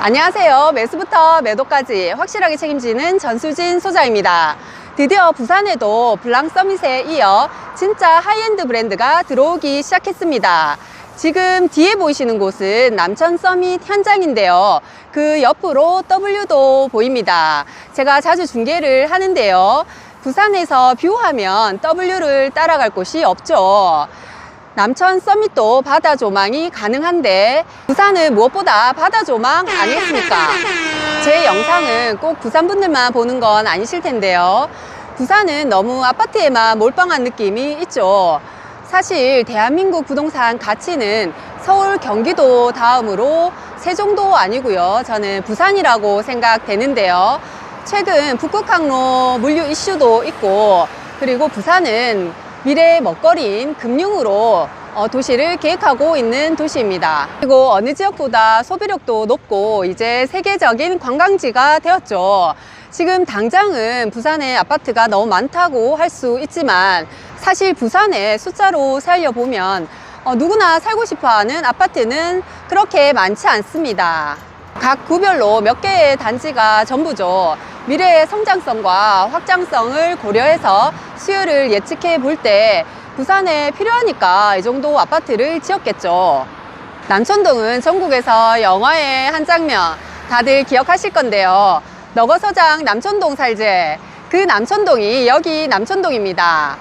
안녕하세요. 매수부터 매도까지 확실하게 책임지는 전수진 소장입니다. 드디어 부산에도 블랑 서밋에 이어 진짜 하이엔드 브랜드가 들어오기 시작했습니다. 지금 뒤에 보이시는 곳은 남천 서밋 현장인데요. 그 옆으로 W도 보입니다. 제가 자주 중계를 하는데요. 부산에서 뷰하면 W를 따라갈 곳이 없죠. 남천 서밋도 바다 조망이 가능한데 부산은 무엇보다 바다 조망 아니겠습니까? 제 영상은 꼭 부산 분들만 보는 건 아니실 텐데요. 부산은 너무 아파트에만 몰빵한 느낌이 있죠. 사실 대한민국 부동산 가치는 서울, 경기도 다음으로 세종도 아니고요. 저는 부산이라고 생각되는데요. 최근 북극항로 물류 이슈도 있고 그리고 부산은 미래의 먹거리인 금융으로 어, 도시를 계획하고 있는 도시입니다. 그리고 어느 지역보다 소비력도 높고 이제 세계적인 관광지가 되었죠. 지금 당장은 부산에 아파트가 너무 많다고 할 수 있지만 사실 부산에 숫자로 살려보면 어, 누구나 살고 싶어 하는 아파트는 그렇게 많지 않습니다. 각 구별로 몇 개의 단지가 전부죠. 미래의 성장성과 확장성을 고려해서 수요를 예측해 볼 때 부산에 필요하니까 이 정도 아파트를 지었겠죠. 남천동은 전국에서 영화의 한 장면 다들 기억하실 건데요. 너거서장 남천동 살제. 그 남천동이 여기 남천동입니다.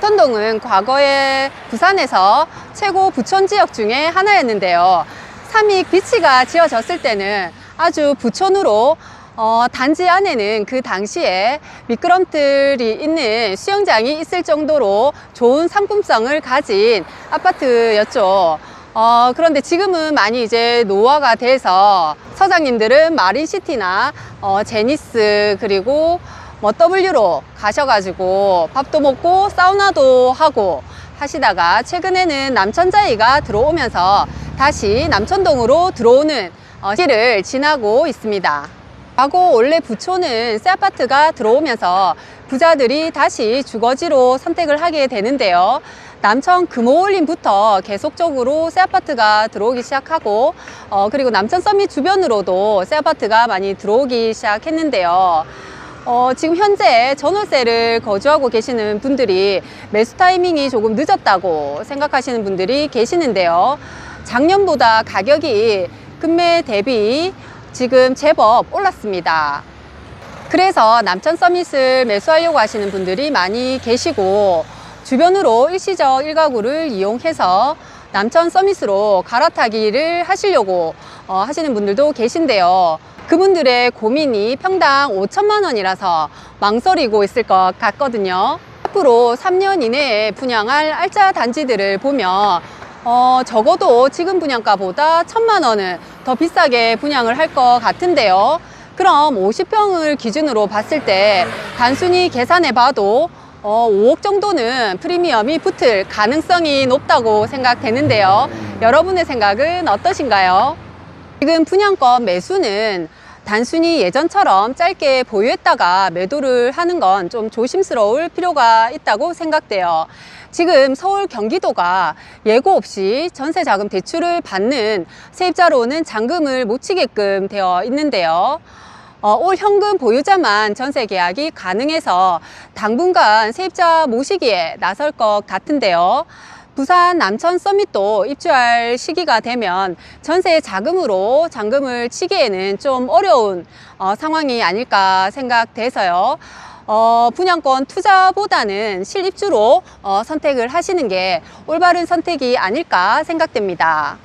남천동은 과거에 부산에서 최고 부촌 지역 중에 하나였는데요. 삼익 비치가 지어졌을 때는 아주 부촌으로 어, 단지 안에는 그 당시에 미끄럼틀이 있는 수영장이 있을 정도로 좋은 상품성을 가진 아파트였죠. 어, 그런데 지금은 많이 이제 노화가 돼서 서장님들은 마린시티나 어, 제니스 그리고 뭐 W로 가셔가지고 밥도 먹고 사우나도 하고 하시다가 최근에는 남천자이가 들어오면서 다시 남천동으로 들어오는 어, 길을 지나고 있습니다. 과거 원래 부촌은 새 아파트가 들어오면서 부자들이 다시 주거지로 선택을 하게 되는데요. 남천 금호올림부터 계속적으로 새 아파트가 들어오기 시작하고 어, 그리고 남천 서밋 주변으로도 새 아파트가 많이 들어오기 시작했는데요. 어, 지금 현재 전월세를 거주하고 계시는 분들이 매수 타이밍이 조금 늦었다고 생각하시는 분들이 계시는데요. 작년보다 가격이 금매 대비 지금 제법 올랐습니다. 그래서 남천 서밋을 매수하려고 하시는 분들이 많이 계시고 주변으로 일시적 일가구를 이용해서 남천 서밋으로 갈아타기를 하시려고 어, 하시는 분들도 계신데요. 그분들의 고민이 평당 5천만 원이라서 망설이고 있을 것 같거든요. 앞으로 3년 이내에 분양할 알짜 단지들을 보면 어, 적어도 지금 분양가보다 천만 원은 더 비싸게 분양을 할 것 같은데요. 그럼 50평을 기준으로 봤을 때 단순히 계산해 봐도 어, 5억 정도는 프리미엄이 붙을 가능성이 높다고 생각되는데요. 여러분의 생각은 어떠신가요? 지금 분양권 매수는 단순히 예전처럼 짧게 보유했다가 매도를 하는 건 좀 조심스러울 필요가 있다고 생각돼요. 지금 서울 경기도가 예고 없이 전세 자금 대출을 받는 세입자로는 잔금을 못 치게끔 되어 있는데요. 어, 올 현금 보유자만 전세 계약이 가능해서 당분간 세입자 모시기에 나설 것 같은데요. 부산 남천 서밋도 입주할 시기가 되면 전세 자금으로 잔금을 치기에는 좀 어려운 어, 상황이 아닐까 생각돼서요. 어, 분양권 투자보다는 실입주로 어, 선택을 하시는 게 올바른 선택이 아닐까 생각됩니다.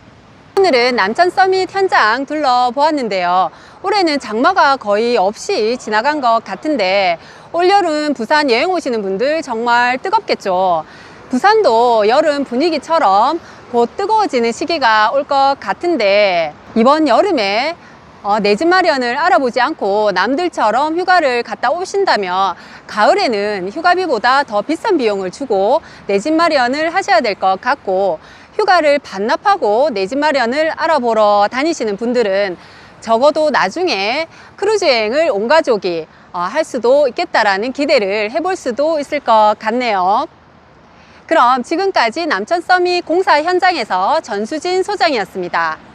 오늘은 남천 서밋 현장 둘러보았는데요. 올해는 장마가 거의 없이 지나간 것 같은데 올여름 부산 여행 오시는 분들 정말 뜨겁겠죠. 부산도 여름 분위기처럼 곧 뜨거워지는 시기가 올 것 같은데 이번 여름에 어, 내 집 마련을 알아보지 않고 남들처럼 휴가를 갔다 오신다면 가을에는 휴가비보다 더 비싼 비용을 주고 내 집 마련을 하셔야 될 것 같고 휴가를 반납하고 내 집 마련을 알아보러 다니시는 분들은 적어도 나중에 크루즈 여행을 온 가족이 어, 할 수도 있겠다라는 기대를 해볼 수도 있을 것 같네요. 그럼 지금까지 남천 서밋 공사 현장에서 전수진 소장이었습니다.